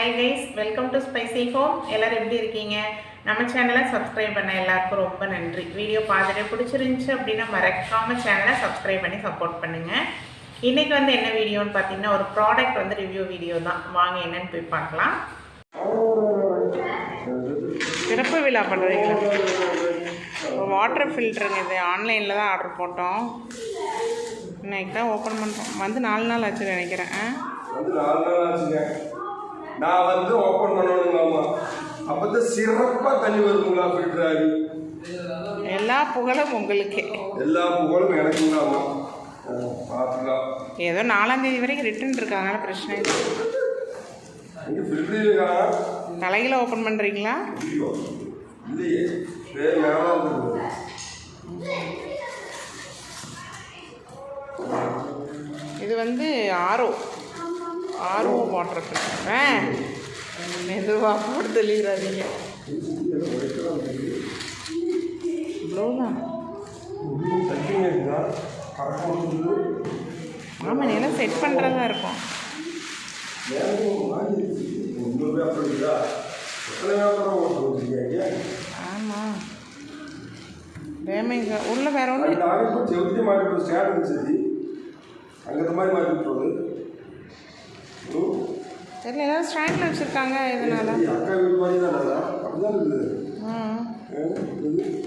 Hi guys welcome to spicy home எல்லோரும் எப்படி இருக்கீங்க? நம்ம சேனலை சப்ஸ்கிரைப் பண்ண எல்லாருக்கும் ரொம்ப நன்றி. வீடியோ பார்த்துட்டு பிடிச்சிருந்துச்சு அப்படின்னா மறக்காமல் சேனலை சப்ஸ்கிரைப் பண்ணி சப்போர்ட் பண்ணுங்கள் இன்றைக்கி வந்து என்ன வீடியோன்னு பார்த்தீங்கன்னா ஒரு ப்ராடக்ட் வந்து ரிவ்யூ வீடியோ தான். வாங்க என்னன்னு போய் பார்க்கலாம். சிறப்பு விழா பண்ணுறீங்களா வாட்டர் ஃபில்டருங்க இது ஆன்லைனில் தான் ஆர்டர் போட்டோம். இன்னைக்கு தான் ஓப்பன் பண்ணுறோம் வந்து நாலு நாள் ஆச்சு நினைக்கிறேன். நான் வந்து ஓப்பன் பண்ணணுங்களாமா அப்பதான் சிறப்பா தண்ணி வருங்களா ஃபில்டராகி எல்லா புகழும் உங்களுக்கு. எல்லா புகழும் எனக்குங்களாமா பார்த்துக்கலாம் ஏதோ நாலாம் தேதி வரைக்கும் ரிட்டர்ன் இருக்கு அதனால பிரச்சனை இங்கே ஃபில்டர் இருக்கா தலையில் ஓப்பன் பண்ணுறீங்களா இல்லையே. பேர் மேலே இது வந்து ஆரோ. ஆர்வம் வாட்டர் ஃபில்டர் மெதுவாக போட்டு தெளிவுறாதீங்க இவ்வளோதான் வந்து ஆமாம் நீ எல்லாம் செட் பண்ணுறதா இருக்கும். பேப்பர் ஆமாம் டேமேஜ் உள்ள வேற ஒன்று அங்கே இந்த மாதிரி மாட்டி விட்டுறது தெரியல ஏதாவது ஸ்டாண்டில் வச்சுருக்காங்க இதனால. இது அக்கா வீட்டு மாதிரி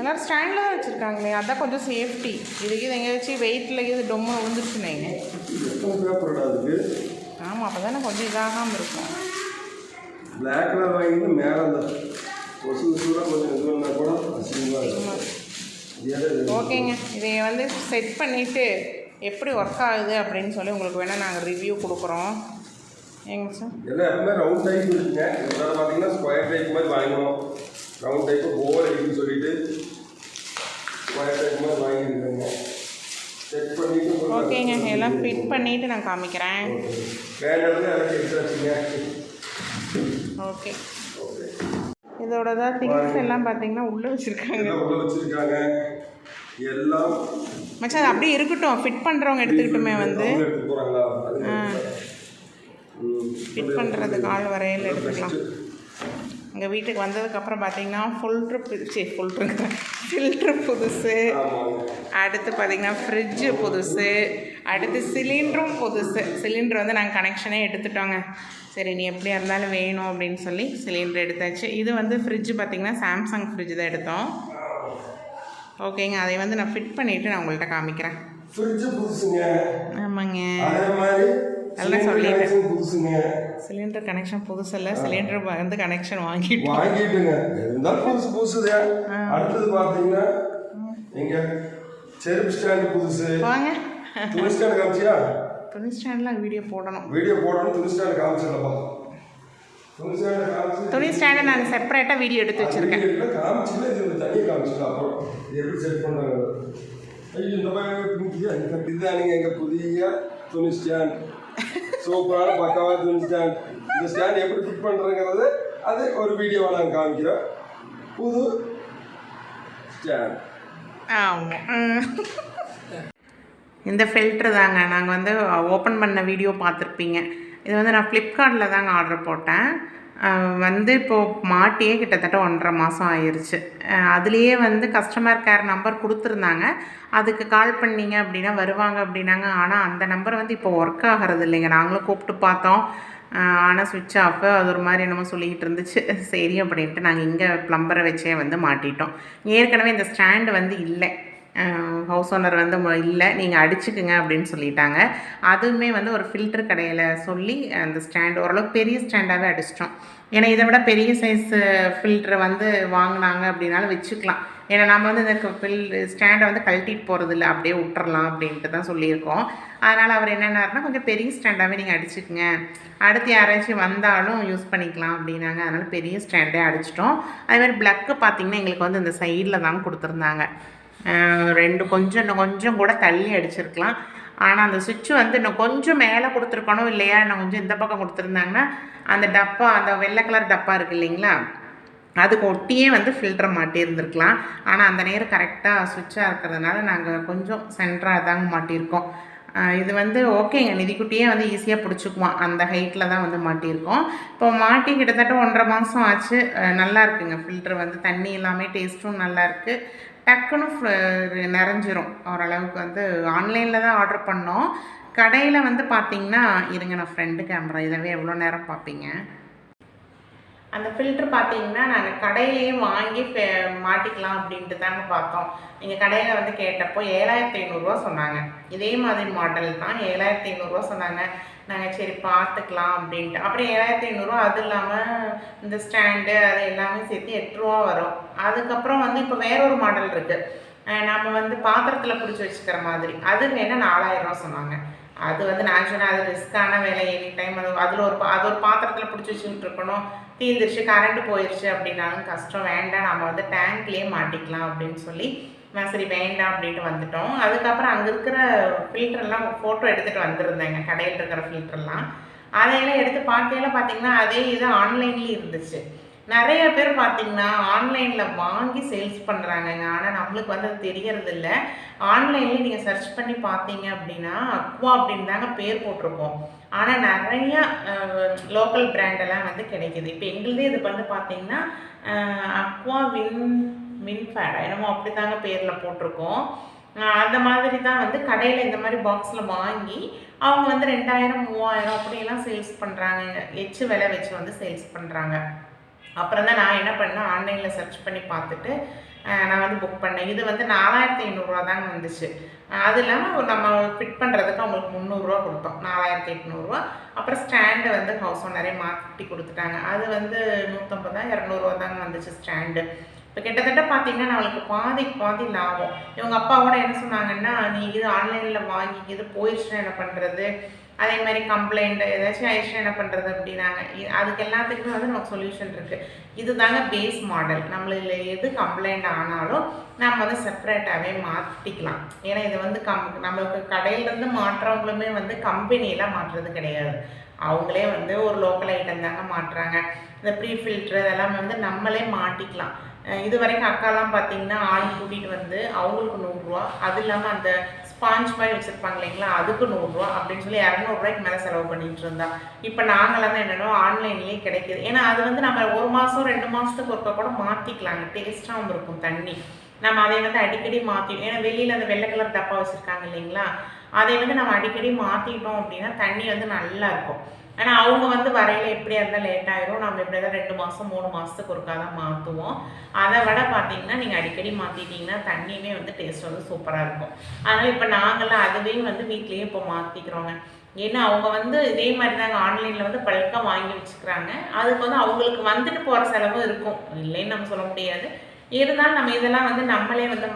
எல்லாரும் ஸ்டாண்டில் தான் வச்சுருக்காங்களே அதான் கொஞ்சம் சேஃப்டி இதுக்கு இது எங்கேயாச்சும் வெயிட்டில் இது டொம்மை அதுக்கு? ஆமாம் அப்போ தானே கொஞ்சம் இதாகாமல் இருக்கும். பிளாக் கலர் வாங்கிட்டு மேலே அந்த கொசு கொசுலாம் கொஞ்சம் இது பண்ணால் கூட அசிங்கமாக இருக்கும். ஓகேங்க இதை வந்து செட் பண்ணிவிட்டு எப்படி ஒர்க் ஆகுது அப்படின்னு சொல்லி உங்களுக்கு வேணால் நாங்கள் ரிவ்யூ கொடுக்குறோம். ஏங்க சார்? எல்லாம் எப்பவுமே ரவுண்ட் டைப் இருக்குங்க. இதோட பார்த்தீங்கன்னா ஸ்கொயர் டைப் மாதிரி வாங்கினோம். ரவுண்ட் டைப்பு போர் அடிக்குன்னு சொல்லிட்டு ஸ்கொயர் டைப் மாதிரி வாங்கியிருக்கேங்க. செட் பண்ணிட்டு ஓகேங்க எல்லாம் ஃபிட் பண்ணிவிட்டு நான் காமிக்கிறேன். வேண்டது எல்லாம் எடுத்தாச்சுங்க ஓகே. ஓகே. இதோட தான் திங்ஸ் எல்லாம் பார்த்தீங்கன்னா உள்ளே வச்சுருக்காங்க. உள்ள வச்சிருக்காங்க. எல்லாம் மச்சான் அப்படியே இருக்கட்டும். ஃபிட் பண்ணுறவங்க எடுத்துக்கிட்டுமே வந்து அவங்க எடுத்துட்டு போறாங்களா அது ம். ஃபிட் பண்ணுறதுக்கு ஆள் வரையில் எடுத்துக்கலாம். எங்கள் வீட்டுக்கு வந்ததுக்கப்புறம் பார்த்தீங்கன்னா ஃபில்ட்ரு சரி ஃபில்ட்ரு ஃபில்ட்ரு புதுசு. அடுத்து பார்த்தீங்கன்னா ஃப்ரிட்ஜு புதுசு. அடுத்து சிலிண்டரும் புதுசு. சிலிண்டர் வந்து நாங்கள் கனெக்ஷனே எடுத்துட்டோங்க. சரி நீ எப்படியா இருந்தாலும் வேணும் அப்படின்னு சொல்லி சிலிண்டர் எடுத்தாச்சு. இது வந்து ஃப்ரிட்ஜு பார்த்தீங்கன்னா சாம்சங் ஃப்ரிட்ஜ் தான் எடுத்தோம். ஓகேங்க அதை வந்து நான் ஃபிட் பண்ணிவிட்டு நான் உங்கள்கிட்ட காமிக்கிறேன். ஃப்ரிட்ஜ் புதுசுங்க. ஆமாங்க. அதே மாதிரி எல்லாம் connection புதுசுங்க. சிலிண்டர் கனெக்ஷன் புதுசு இல்லை சிலிண்டர் வந்து கனெக்ஷன் வாங்கிட்டோம். வாங்கிட்டுங்க. இருந்தாலும் புதுசு புதுசுதான் அடுத்தது பார்த்தீங்கன்னா எங்க செருப்பு ஸ்டாண்டு புதுசு. வாங்க. துணி ஸ்டாண்டு காமிச்சியா? துணி ஸ்டாண்டில் வீடியோ போடணும். வீடியோ போடணும் துணி ஸ்டாண்டு காமிச்சிடலப்பா துணி ஸ்டாண்டு நான் செப்பரேட்டாக வீடியோ எடுத்து வச்சுருக்கேன். காமிச்சுல இது தனியாக காமிச்சிடலாம். அப்புறம் எப்படி செட் பண்ணுறாங்க இந்த மாதிரி அந்த இதுதானுங்க எங்கள் புதிய துணி ஸ்டாண்ட். சூப்பரான பக்காவான துணி ஸ்டாண்ட் இந்த ஸ்டாண்ட் எப்படி ஃபிட் பண்ணுறங்கிறது அது ஒரு வீடியோவை நாங்கள் காமிக்கிறோம். புது ஸ்டாண்ட் இந்த ஃபில்ட்ரு தாங்க. நாங்கள் வந்து ஓப்பன் பண்ண வீடியோ பார்த்துருப்பீங்க. இது வந்து நான் ஃப்ளிப்கார்ட்டில் தாங்க ஆர்டர் போட்டேன். வந்து இப்போது மாட்டியே கிட்டத்தட்ட ஒன்றரை மாதம் ஆயிடுச்சு அதுலேயே வந்து கஸ்டமர் கேர் நம்பர் கொடுத்துருந்தாங்க. அதுக்கு கால் பண்ணீங்க அப்படின்னா வருவாங்க அப்படின்னாங்க. ஆனால் அந்த நம்பர் வந்து இப்போ ஒர்க் ஆகிறது இல்லைங்க. நாங்களும் கூப்பிட்டு பார்த்தோம். ஆனால் சுவிட்ச் ஆஃப் அது ஒரு மாதிரி என்னமோ சொல்லிக்கிட்டு இருந்துச்சு. சரி அப்படின்ட்டு நாங்கள் இங்கே ப்ளம்பரை வச்சே வந்து மாட்டிட்டோம். ஏற்கனவே இந்த ஸ்டாண்டு வந்து இல்லை. ஹவுஸ் ஓனர் வந்து இல்லை நீங்கள் அடிச்சுக்குங்க அப்படின்னு சொல்லிட்டாங்க. அதுவுமே வந்து ஒரு ஃபில்டர் கடையில் சொல்லி அந்த ஸ்டாண்ட் ஓரளவுக்கு பெரிய ஸ்டாண்டாகவே அடிச்சிட்டோம். ஏன்னா இதை விட பெரிய சைஸ் ஃபில்டரை வந்து வாங்கினாங்க அப்படின்னாலும் வச்சுக்கலாம். ஏன்னா நம்ம வந்து இந்த ஃபில் ஸ்டாண்டை வந்து கழட்டிட்டு போகிறது இல்லை அப்படியே விட்டுறலாம் அப்படின்ட்டு தான் சொல்லியிருக்கோம். அதனால் அவர் என்னென்னாருன்னா கொஞ்சம் பெரிய ஸ்டாண்டாகவே நீங்கள் அடிச்சுக்குங்க. அடுத்து யாராச்சும் வந்தாலும் யூஸ் பண்ணிக்கலாம் அப்படின்னாங்க. அதனால் பெரிய ஸ்டாண்டே அடிச்சிட்டோம். அதேமாதிரி பிளக்கு ப்ளக்கு எங்களுக்கு வந்து இந்த சைடில் தான் கொடுத்துருந்தாங்க. ரெண்டு கொஞ்சம் இன்னும் கொஞ்சம் கூட தள்ளி அடிச்சிருக்கலாம். ஆனால் அந்த சுவிட்ச் வந்து இன்னும் கொஞ்சம் மேலே கொடுத்துருக்கணும் இல்லையா? இன்னும் கொஞ்சம் இந்த பக்கம் கொடுத்துருந்தாங்கன்னா அந்த டப்பா அந்த வெள்ளை கலர் டப்பா இருக்குது இல்லைங்களா? அதுக்கு ஒட்டியே வந்து ஃபில்டர் மாட்டியிருந்துருக்கலாம். ஆனால் அந்த நேரம் கரெக்டாக சுவிட்சாக இருக்கிறதுனால நாங்கள் கொஞ்சம் சென்டராக தாங்க மாட்டியிருக்கோம். இது வந்து ஓகேங்க. நிதிக்குட்டியே வந்து ஈஸியாக பிடிச்சிக்குவான். அந்த ஹைட்டில் தான் வந்து மாட்டியிருக்கோம். இப்போ மாட்டி கிட்டத்தட்ட ஒன்றரை மாதம் ஆச்சு. நல்லா இருக்குங்க. ஃபில்ட்ரு வந்து தண்ணி எல்லாமே டேஸ்ட்டும் நல்லாயிருக்கு டக்குன்னு நிறைஞ்சிரும். ஓரளவுக்கு வந்து ஆன்லைனில் தான் ஆர்டர் பண்ணோம். கடையில் வந்து பார்த்தீங்கன்னா இருங்க நான் ஃப்ரெண்டு கேமரா இதவே எவ்வளோ நேரம் பார்ப்பீங்க அந்த ஃபில்ட்ரு பார்த்தீங்கன்னா நாங்கள் கடையிலேயே வாங்கி மாட்டிக்கலாம் அப்படின்ட்டு தாங்க பார்த்தோம் நீங்கள் கடையில் வந்து கேட்டப்போ ஏழாயிரத்தி ஐநூறுரூவா சொன்னாங்க. இதே மாதிரி மாடல் தான் ஏழாயிரத்தி ஐநூறுரூவா சொன்னாங்க. நாங்கள் சரி பார்த்துக்கலாம் அப்படின்ட்டு. அப்புறம் ஏழாயிரத்தி ஐநூறுரூவா அது இல்லாமல் இந்த ஸ்டாண்டு அது எல்லாமே சேர்த்து எட்டுருவா வரும். அதுக்கப்புறம் வந்து இப்போ வேற ஒரு மாடல் இருக்குது நம்ம வந்து பாத்திரத்தில் பிடிச்சி வச்சுக்கிற மாதிரி. அது வேணால் நாலாயிரம் ரூபா சொன்னாங்க. அது வந்து நான் சொன்னேன் அது ரிஸ்க்கான வேலை எனி டைம் அது அதில் ஒரு பா- அது ஒரு பாத்திரத்தில் பிடிச்சி வச்சுக்கிட்டு இருக்கணும். தீந்துருச்சு கரண்ட் போயிடுச்சு அப்படின்னாலும் கஷ்டம் வேண்டாம். நம்ம வந்து டேங்க்லேயே மாட்டிக்கலாம் அப்படின்னு சொல்லி நான் சரி வேண்டாம் அப்படின்ட்டு வந்துட்டோம். அதுக்கப்புறம் அங்கே இருக்கிற ஃபில்டர்லாம் ஃபோட்டோ எடுத்துகிட்டு வந்திருந்தேங்க. கடையில் இருக்கிற ஃபில்டர்லாம் அதையெல்லாம் எடுத்து பார்க்கையில பார்த்தீங்கன்னா அதே இது ஆன்லைன்லேயும் இருந்துச்சு. நிறைய பேர் பார்த்தீங்கன்னா ஆன்லைனில் வாங்கி சேல்ஸ் பண்ணுறாங்கங்க ஆனால் நம்மளுக்கு வந்து அது தெரியறது இல்லை ஆன்லைன்லேயே நீங்கள் சர்ச் பண்ணி பார்த்தீங்க அப்படின்னா அக்வா அப்படின்னு தாங்க பேர் போட்டிருக்கோம். ஆனால் நிறைய லோக்கல் பிராண்டெல்லாம் வந்து கிடைக்குது. இப்போ எங்களுதே இது வந்து பார்த்தீங்கன்னா அக்வா வின் வின்ஃபேட் என்னமோ அப்படி தாங்க பேரில் போட்டிருக்கோம். அந்த மாதிரி தான் வந்து கடையில் இந்த மாதிரி பாக்ஸில் வாங்கி அவங்க வந்து ரெண்டாயிரம் மூவாயிரம் அப்படியெல்லாம் சேல்ஸ் பண்ணுறாங்க எச்சு விலை வச்சு வந்து சேல்ஸ் பண்ணுறாங்க அப்புறம் தான் நான் என்ன பண்ணேன் ஆன்லைனில் சர்ச் பண்ணி பார்த்துட்டு நான் வந்து புக் பண்ணேன். இது வந்து நாலாயிரத்தி ஐநூறுரூவா தாங்க வந்துச்சு. அது இல்லாமல் நம்ம ஃபிட் பண்ணுறதுக்கு அவங்களுக்கு முந்நூறுரூவா கொடுத்தோம். நாலாயிரத்தி எட்நூறுரூவா அப்புறம் ஸ்டாண்டு வந்து ஹவுஸ் ஓனரே மாற்றி கொடுத்துட்டாங்க. அது வந்து நூற்றம்பதா இரநூறுவா தாங்க வந்துச்சு ஸ்டாண்டு இப்போ கிட்டத்தட்ட பார்த்தீங்கன்னா நம்மளுக்கு பாதி பாதி லாபம். இவங்க அப்பாவோட என்ன சொன்னாங்கன்னா நீ இது ஆன்லைனில் வாங்கி இது போயிடுச்சுன்னா என்ன பண்ணுறது அதே மாதிரி கம்ப்ளைண்ட் ஏதாச்சும் ஆயிடுச்சுன்னா என்ன பண்ணுறது அப்படின்னாங்க. அதுக்கு எல்லாத்துக்குமே வந்து நமக்கு சொல்யூஷன் இருக்குது இது தாங்க பேஸ் மாடல் நம்மளில் எது கம்ப்ளைண்ட் ஆனாலும் நம்ம வந்து செப்பரேட்டாகவே மாற்றிக்கலாம் ஏன்னா இது வந்து கம் நம்மளுக்கு கடையிலேருந்து மாற்றுறவங்களுமே வந்து கம்பெனியெல்லாம் மாற்றுறது கிடையாது. அவங்களே வந்து ஒரு லோக்கல் ஐட்டம் தாங்க மாட்டுறாங்க இந்த ப்ரீ ஃபில்ட்ரு இதெல்லாமே வந்து நம்மளே மாட்டிக்கலாம். இது வரைக்கும் அக்காலாம் பார்த்தீங்கன்னா ஆள் கூட்டிகிட்டு வந்து அவங்களுக்கு நூறுரூவா அது இல்லாமல் அந்த ஸ்பாஞ்ச் மாதிரி வச்சுருப்பாங்க இல்லைங்களா அதுக்கு நூறுரூவா அப்படின்னு சொல்லி இரநூறுவாய்க்கு மேலே செலவு பண்ணிட்டு இருந்தா. இப்போ நாங்களாம் தான் என்னென்னா ஆன்லைன்லேயே கிடைக்கிது. ஏன்னா அது வந்து நம்ம ஒரு மாதம் ரெண்டு மாதத்துக்கு ஒருக்கா கூட மாற்றிக்கலாங்க டேஸ்ட்டாகவும் இருக்கும் தண்ணி. நம்ம அதை வந்து அடிக்கடி மாற்றி ஏன்னா வெளியில் அந்த வெள்ளை கலர் டப்பா வச்சுருக்காங்க இல்லைங்களா அதை வந்து நம்ம அடிக்கடி மாற்றிட்டோம் அப்படின்னா தண்ணி வந்து நல்லா இருக்கும். ஆனால் அவங்க வந்து வரையில் எப்படியா இருந்தால் லேட் ஆயிரும்? நம்ம எப்படியா இருந்தால் ரெண்டு மாதம் மூணு மாதத்துக்கு ஒருக்கா தான் மாற்றுவோம் அதை விட பார்த்தீங்கன்னா நீங்கள் அடிக்கடி மாற்றிட்டீங்கன்னா தண்ணியுமே வந்து டேஸ்ட் வந்து சூப்பராக இருக்கும். அதனால் இப்போ நாங்களாம் அதுவே வந்து வீட்லேயே இப்போ மாற்றிக்கிறோங்க ஏன்னா அவங்க வந்து இதே மாதிரி தாங்க ஆன்லைனில் வந்து பல்காக வாங்கி வச்சுக்கிறாங்க. அதுக்கு வந்து அவங்களுக்கு வந்துட்டு போகிற செலவும் இருக்கும். இல்லைன்னு நம்ம சொல்ல முடியாது. இருந்தாலும் நம்ம இதெல்லாம் வந்து நம்மளே வந்து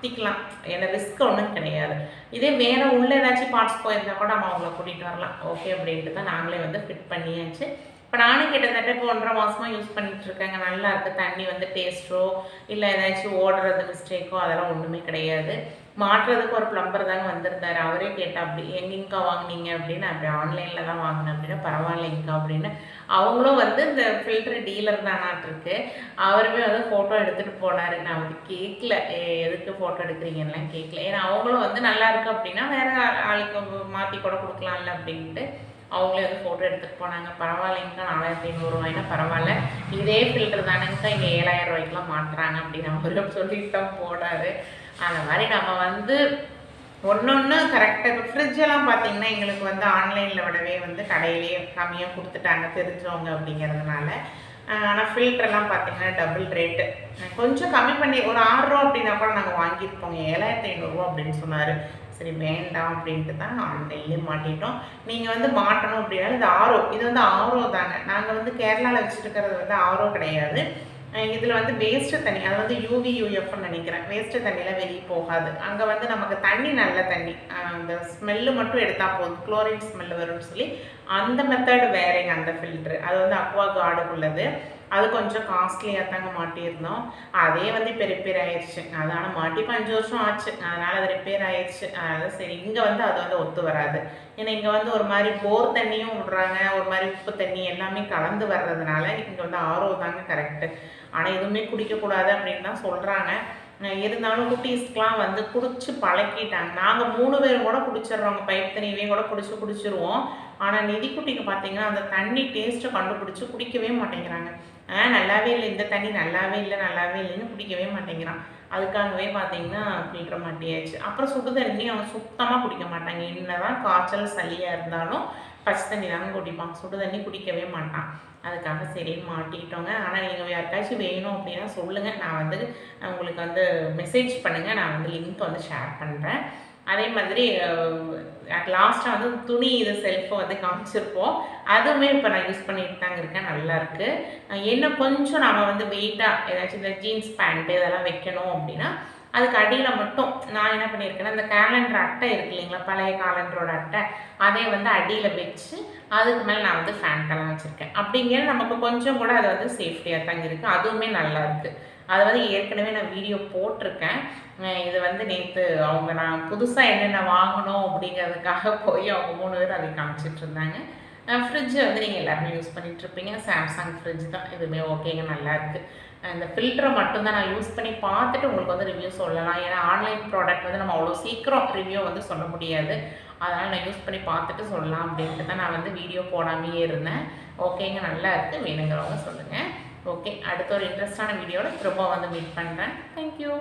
மாற்றிக்கலாம் ஏன்னா ரிஸ்க் ஒன்றும் கிடையாது. இதே வேற உள்ள ஏதாச்சும் பார்ட்ஸ் போயிருந்தா கூட நம்ம அவங்கள கூட்டிகிட்டு வரலாம். ஓகே அப்படின்ட்டு தான் நாங்களே வந்து ஃபிட் பண்ணியாச்சு. இப்போ நானும் கிட்டத்தட்ட இப்போ ஒன்றரை மாதமாக யூஸ் பண்ணிட்டு இருக்கேங்க. நல்லா இருக்குது தண்ணி வந்து டேஸ்ட்டோ இல்லை ஏதாச்சும் ஓடுறது மிஸ்டேக்கோ அதெல்லாம் ஒன்றுமே கிடையாது. மாட்டுறதுக்கு ஒரு ப்ளம்பர் தாங்க வந்திருந்தாரு. அவரே கேட்டா அப்படி எங்கேங்கக்கா வாங்குனீங்க? அப்படின்னு அப்படி ஆன்லைனில் தான் வாங்கினேன். அப்படின்னா பரவாயில்லைங்கக்கா அப்படின்னு. அவங்களும் வந்து இந்த ஃபில்டர் டீலர் தானாட்டிருக்கு அவருமே வந்து ஃபோட்டோ எடுத்துகிட்டு போனார். நான் வந்து கேட்கல எதுக்கு ஃபோட்டோ எடுக்கிறீங்கலாம் கேட்கல ஏன்னா அவங்களும் வந்து நல்லா இருக்கு அப்படின்னா வேற ஆளுக்கு மாற்றி கூட கொடுக்கலாம்ல அப்படின்ட்டு அவங்களே வந்து ஃபோட்டோ எடுத்துகிட்டு போனாங்க. பரவாயில்லைங்கக்கா நாலாயிரத்தி ஐநூறுரூவாய்னா பரவாயில்ல. இதே ஃபில்டர் தானேங்கக்கா இங்கே ஏழாயிரம் ரூபாய்க்குலாம் மாட்டுறாங்க அப்படின்னு அவரும் சொல்லிட்டு தான் போனார். அந்த மாதிரி நம்ம வந்து ஒன்று ஒன்று கரெக்டாக இப்போ ஃப்ரிட்ஜெல்லாம் பார்த்தீங்கன்னா எங்களுக்கு வந்து ஆன்லைனில் விடவே வந்து கடையிலேயே கம்மியாக கொடுத்துட்டாங்க தெரிஞ்சவங்க அப்படிங்கிறதுனால. ஆனால் ஃபில்டர்லாம் பார்த்தீங்கன்னா டபுள் ரேட்டு கொஞ்சம் கம்மி பண்ணி ஒரு ஆறுரூவா அப்படின்னா கூட நாங்கள் வாங்கியிருப்போங்க ஏழாயிரத்தி ஐநூறுரூவா அப்படின்னு சொன்னார். சரி வேண்டாம் அப்படின்ட்டு தான் ஆன்லைன்லேயே மாட்டிட்டோம். நீங்கள் வந்து மாட்டணும் அப்படின்னா இது ஆரோ இது வந்து ஆரோ தாங்க நாங்கள் வந்து கேரளாவில் வச்சுருக்கிறது வந்து ஆரோ கிடையாது. இதில் வந்து வேஸ்ட்டு தண்ணி அது வந்து யூவி யூஎஃப்னு நினைக்கிறேன். வேஸ்ட்டு தண்ணியில் வெளியே போகாது. அங்கே வந்து நமக்கு தண்ணி நல்ல தண்ணி. அந்த ஸ்மெல்லு மட்டும் எடுத்தால் போதும். குளோரின் ஸ்மெல் வரும்னு சொல்லி அந்த மெத்தட் வேறேங்க அந்த ஃபில்ட்ரு அது வந்து அக்வா கார்டுக்குள்ளது அது கொஞ்சம் காஸ்ட்லியாக தாங்க மாட்டியிருந்தோம். அதே வந்து இப்போ ரிப்பேர் ஆயிடுச்சு அதனால் மாட்டி இப்போ அஞ்சு வருஷம் ஆச்சு. அதனால் அது ரிப்பேர் ஆயிடுச்சு அதனால் சரி இங்கே வந்து அது வந்து ஒத்து வராது. ஏன்னா இங்கே வந்து ஒரு மாதிரி போர் தண்ணியும் விடுறாங்க. ஒரு மாதிரி உப்பு தண்ணி எல்லாமே கலந்து வர்றதுனால இங்கே வந்து ஆரோ தாங்க கரெக்டு ஆனால் எதுவுமே குடிக்கக்கூடாது அப்படின்னு தான் சொல்கிறாங்க இருந்தாலும் குட்டீஸ்க்கெலாம் வந்து குடிச்சு பழக்கிட்டாங்க. நாங்கள் மூணு பேரும் கூட குடிச்சிடுறோங்க. பைப் தண்ணியவே கூட பிடிச்சி குடிச்சிருவோம். ஆனால் நிதிக்குட்டிக்கு பார்த்தீங்கன்னா அந்த தண்ணி டேஸ்ட்டை கண்டுபிடிச்சி குடிக்கவே மாட்டேங்கிறாங்க. ஆ நல்லாவே இல்லை இந்த தண்ணி நல்லாவே இல்லை நல்லாவே இல்லைன்னு குடிக்கவே மாட்டேங்கிறான். அதுக்காகவே பார்த்தீங்கன்னா ஃபில்டர் மாட்டியாச்சு. அப்புறம் சுடு தண்ணி அவன் சுத்தமாக குடிக்க மாட்டாங்க. என்னதான் காய்ச்சல் சளியாக இருந்தாலும் பச்சை தண்ணி தாங்க குடிப்பான். சுடு தண்ணி குடிக்கவே மாட்டான். அதுக்காக சரின்னு மாட்டிக்கிட்டோங்க. ஆனால் நீங்கள் யாருக்காச்சும் வேணும் அப்படின்னா சொல்லுங்கள் நான் வந்து உங்களுக்கு வந்து மெசேஜ் பண்ணுங்கள் நான் வந்து லிங்க் வந்து ஷேர் பண்ணுறேன் அதே மாதிரி அட் லாஸ்ட்டாக வந்து துணி இது செல்ஃபை வந்து காமிச்சிருப்போம். அதுவுமே இப்போ நான் யூஸ் பண்ணிட்டு தாங்க இருக்கேன். நல்லா என்ன கொஞ்சம் நம்ம வந்து வெயிட்டாக ஏதாச்சும் இந்த ஜீன்ஸ் பேண்ட்டு இதெல்லாம் வைக்கணும் அப்படின்னா அதுக்கு அடியில் மட்டும் நான் என்ன பண்ணியிருக்கேன்னா இந்த கேலண்டர் அட்டை இருக்கு இல்லைங்களா பழைய காலண்டரோட அட்டை அதை வந்து அடியில் வச்சு அதுக்கு மேலே நான் வந்து ஃபேன்ட்டெல்லாம் வச்சுருக்கேன். அப்படிங்கிற நமக்கு கொஞ்சம் கூட அது வந்து சேஃப்டியாக தாங்க இருக்குது அதுவுமே நல்லா இருக்குது அதை வந்து ஏற்கனவே நான் வீடியோ போட்டிருக்கேன். இது வந்து நேற்று அவங்க நான் புதுசாக என்னென்ன வாங்கணும் அப்படிங்கிறதுக்காக போய் அவங்க மூணு பேரும் அதை காமிச்சிட்டு இருந்தாங்க. ஃப்ரிட்ஜ் வந்து நீங்கள் எல்லாருமே யூஸ் பண்ணிட்டு இருப்பீங்க. சாம்சங் ஃப்ரிட்ஜ் தான். இதுவுமே ஓகேங்க நல்லா இருக்குது இந்த ஃபில்டரை மட்டும்தான் நான் யூஸ் பண்ணி பார்த்துட்டு உங்களுக்கு வந்து ரிவ்யூ சொல்லலாம். ஏன்னா ஆன்லைன் ப்ராடக்ட் வந்து நம்ம அவ்வளோ சீக்கிரம் ரிவ்யூ வந்து சொல்ல முடியாது. அதனால் நான் யூஸ் பண்ணி பார்த்துட்டு சொல்லலாம் அப்படின்ட்டு தான் நான் வந்து வீடியோ போடாமையே இருந்தேன். ஓகேங்க நல்லா இருக்குது வேணுங்கிறவங்க சொல்லுங்கள் ஓகே அடுத்த ஒரு இன்ட்ரெஸ்டான வீடியோவில் திரும்ப வந்து மீட் பண்ணுறேன் தேங்க்யூ